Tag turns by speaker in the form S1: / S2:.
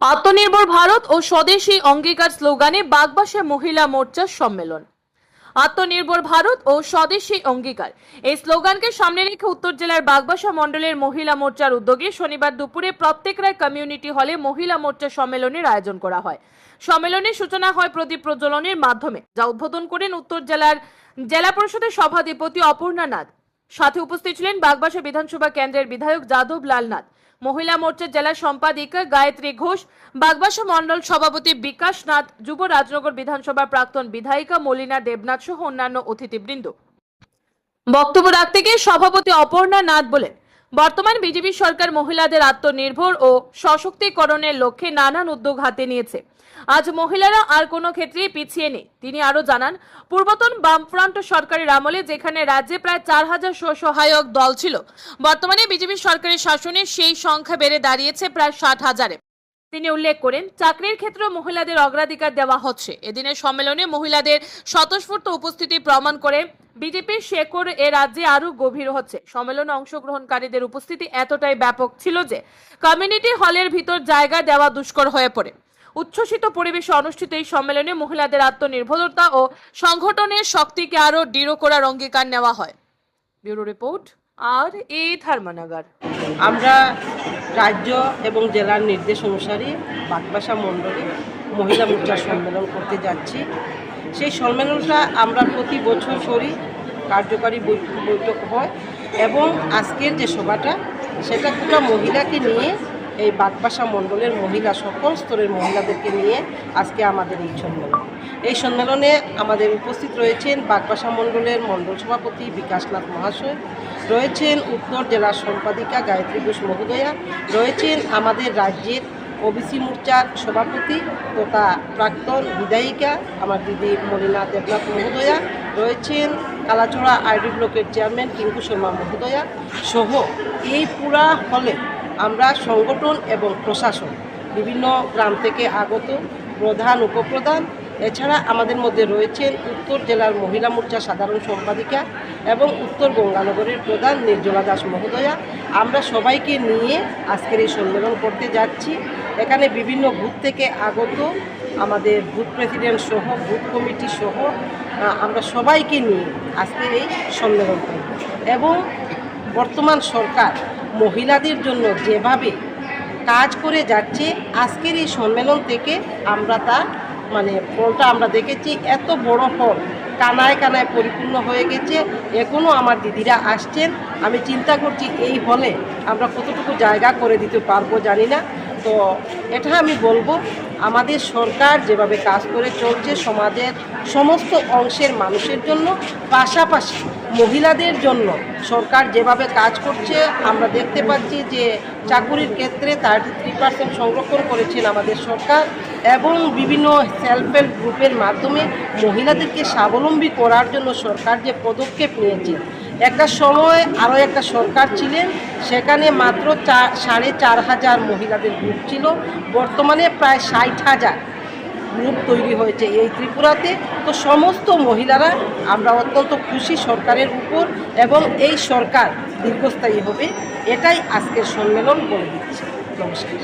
S1: আত্মনির্ভর ভারত ও স্বদেশী অঙ্গীকার স্লোগানে বাগবাসা মহিলা মোর্চার সম্মেলন। আত্মনির্ভর ভারত ও স্বদেশী অঙ্গীকার। এই স্লোগানকে সামনে রেখে উত্তর জেলার বাগবাসা মণ্ডলের মহিলা মোর্চার উদ্যোগে শনিবার দুপুরে প্রত্যেক রায় কমিউনিটি হলে মহিলা মোর্চা সম্মেলনের আয়োজন করা হয়। সম্মেলনের সূচনা হয় প্রদীপ প্রজ্বলনের মাধ্যমে, যা উদ্বোধন করেন উত্তর জেলার জেলা পরিষদের সভাধিপতি অপর্ণা নাথ। সাথে উপস্থিত ছিলেন বাগবাসা বিধানসভা কেন্দ্রের বিধায়ক যাদব লাল নাথ। মহিলা মোর্চার জেলা সম্পাদিকা গায়ত্রী ঘোষ, বাগবাসা মন্ডল সভাপতি বিকাশ নাথ, যুব রাজনগর বিধানসভার প্রাক্তন বিধায়িকা মলিনা দেবনাথ সহ অন্যান্য অতিথিবৃন্দ। বক্তব্য রাখতে গিয়ে সভাপতি অপর্ণা নাথ বলেন বর্তমান বিজেপি সরকার মহিলাদের আত্মনির্ভর ও সশক্তিকরণের লক্ষ্যে নানান উদ্যোগ হাতে নিয়েছে। আজ মহিলারা আর কোনো ক্ষেত্রেই পিছিয়ে নেই। তিনি আরও জানান, পূর্বতন বামফ্রন্ট সরকারের আমলে যেখানে রাজ্যে প্রায় চার হাজার স্বসহায়ক দল ছিল, বর্তমানে বিজেপি সরকারের শাসনে সেই সংখ্যা বেড়ে দাঁড়িয়েছে প্রায় ষাট হাজারে। তিনি উল্লেখ করেন, চাকরির ক্ষেত্রে মহিলাদের অগ্রাধিকার দেওয়া হচ্ছে। এদিনের সম্মেলনে মহিলাদের স্বতঃস্ফূর্ত উপস্থিতি প্রমাণ করে বিজেপির শেকড় এ রাজ্যে আরও গভীর হচ্ছে। সম্মেলনে অংশগ্রহণকারীদের উপস্থিতি এতটাই ব্যাপক ছিল যে কমিউনিটি হলের ভিতর জায়গা দেওয়া দুষ্কর হয়ে পড়ে। উচ্ছ্বসিত পরিবেশে অনুষ্ঠিত এই সম্মেলনে মহিলাদের আত্মনির্ভরতা ও সংগঠনের শক্তিকে আরও দৃঢ় করার অঙ্গীকার নেওয়া হয়। ব্যুরো রিপোর্ট, আর এ ধর্মনগর।
S2: আমরা রাজ্য এবং জেলার নির্দেশ অনুসারে বাগবাসা মণ্ডলে মহিলা মোর্চা সম্মেলন করতে যাচ্ছি। সেই সম্মেলনটা আমরা প্রতি বছর করি কার্যকারী বৈঠক বৈঠক হয় এবং আজকের যে সভাটা, সেটা পুরো মহিলাকে নিয়ে, এই বাগবাসা মণ্ডলের মহিলা, সকল স্তরের মহিলাদেরকে নিয়ে আজকে আমাদের এই সম্মেলন। এই সম্মেলনে আমাদের উপস্থিত রয়েছেন বাগবাসা মণ্ডলের মণ্ডল সভাপতি বিকাশনাথ মহাশয়, রয়েছেন উত্তর জেলার সম্পাদিকা গায়ত্রী ঘোষ মহোদয়া, রয়েছেন আমাদের রাজ্যের ওবিসি মোর্চার সভাপতি তথা প্রাক্তন বিধায়িকা আমার দিদি মলিনা দেবনাথ মহোদয়া, রয়েছেন কালাচড়া আইডি ব্লকের চেয়ারম্যান টিঙ্কু শর্মা মহোদয়া সহ এই পুরা হলে আমরা সংগঠন এবং প্রশাসন বিভিন্ন গ্রাম থেকে আগত প্রধান, উপপ্রধান, এছাড়া আমাদের মধ্যে রয়েছেন উত্তর জেলার মহিলা মোর্চা সাধারণ সম্পাদিকা এবং উত্তর গঙ্গানগরের প্রধান নির্জলা দাস মহোদয়া। আমরা সবাইকে নিয়ে আজকের এই সম্মেলন করতে যাচ্ছি। এখানে বিভিন্ন বুথ থেকে আগত আমাদের বুথ প্রেসিডেন্ট সহ, বুথ কমিটি সহ আমরা সবাইকে নিয়ে আজকের এই সম্মেলন করব। এবং বর্তমান সরকার মহিলাদের জন্য যেভাবে কাজ করে যাচ্ছে, আজকের এই সম্মেলন থেকে আমরা তা মানে ফলটা আমরা দেখেছি, এত বড় ফল কানায় কানায় পরিপূর্ণ হয়ে গেছে। এখনও আমার দিদিরা আসছেন। আমি চিন্তা করছি এই হলে আমরা কতটুকু জায়গা করে দিতে পারব জানি না। তো এটা আমি বলব, আমাদের সরকার যেভাবে কাজ করে চলছে সমাজের সমস্ত অংশের মানুষের জন্য, পাশাপাশি মহিলাদের জন্য সরকার যেভাবে কাজ করছে, আমরা দেখতে পাচ্ছি যে চাকুরির ক্ষেত্রে থার্টি থ্রি পার্সেন্ট সংরক্ষণ করেছেন আমাদের সরকার এবং বিভিন্ন সেলফ হেল্প গ্রুপের মাধ্যমে মহিলাদেরকে স্বাবলম্বী করার জন্য সরকার যে পদক্ষেপ নিয়েছে একটা সময় আরও একটা সরকার ছিলেন, সেখানে মাত্র চার সাড়ে চার হাজার মহিলাদের গ্রুপ ছিল। বর্তমানে প্রায় ষাট হাজার গ্রুপ তৈরি হয়েছে এই ত্রিপুরাতে। তো সমস্ত মহিলারা আমরা অত্যন্ত খুশি সরকারের উপর এবং এই সরকার দীর্ঘস্থায়ী হবে, এটাই আজকের সম্মেলন বলে দিচ্ছে। নমস্কার।